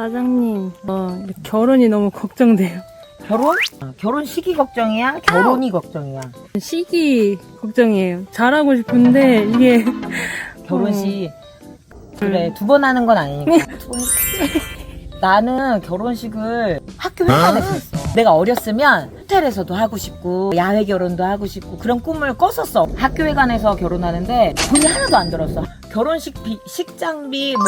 사장님, 어, 결혼이 너무 걱정돼요. 결혼? 아, 결혼 시기 걱정이야? 결혼이 걱정이야. 시기 걱정이에요. 잘하고 싶은데 이게 결혼식. 그래, 두 번 하는 건 아니니까. 두번 했지. 나는 결혼식을 학교 회관에서 했어. 내가 어렸으면 호텔에서도 하고 싶고, 야외 결혼도 하고 싶고, 그런 꿈을 꿨었어. 학교 회관에서 결혼하는데 돈이 하나도 안 들었어. 결혼식 비, 식장비, 뭐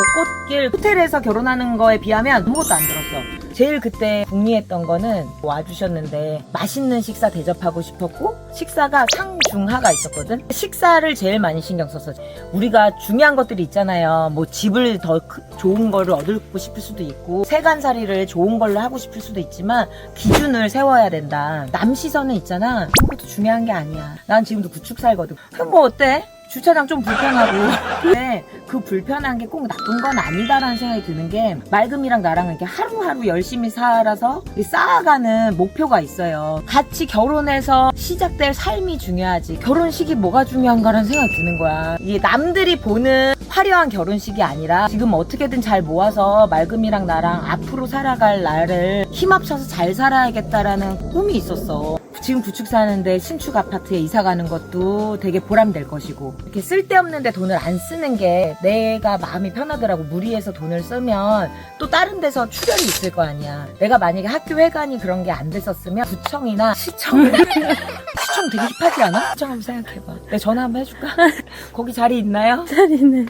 꽃길, 호텔에서 결혼하는 거에 비하면 아무것도 안 들었어. 제일 그때 궁리했던 거는 와주셨는데 맛있는 식사 대접하고 싶었고 식사가 상중하가 있었거든. 식사를 제일 많이 신경 썼어. 우리가 중요한 것들이 있잖아요. 뭐 집을 더 크- 좋은 거를 얻고 싶을 수도 있고 세간살이를 좋은 걸로 하고 싶을 수도 있지만 기준을 세워야 된다. 남 시선은 있잖아. 그것도 중요한 게 아니야. 난 지금도 구축 살거든. 그럼 뭐 어때? 주차장 좀 불편하고. 근데 그 불편한 게 꼭 나쁜 건 아니다라는 생각이 드는 게 맑음이랑 나랑 이렇게 하루하루 열심히 살아서 이 쌓아가는 목표가 있어요. 같이 결혼해서 시작될 삶이 중요하지. 결혼식이 뭐가 중요한가라는 생각이 드는 거야. 이게 남들이 보는 화려한 결혼식이 아니라 지금 어떻게든 잘 모아서 맑음이랑 나랑 앞으로 살아갈 나를 힘합쳐서 잘 살아야겠다라는 꿈이 있었어. 지금 구축 사는데 신축 아파트에 이사 가는 것도 되게 보람될 것이고 이렇게 쓸데없는데 돈을 안 쓰는 게 내가 마음이 편하더라고. 무리해서 돈을 쓰면 또 다른 데서 출혈이 있을 거 아니야. 내가 만약에 학교 회관이 그런 게 안 됐었으면 구청이나 시청 되게 힙하지 않아? 시청 한번 생각해봐 내가 전화 한번 해줄까? 거기 자리 있나요? 자리는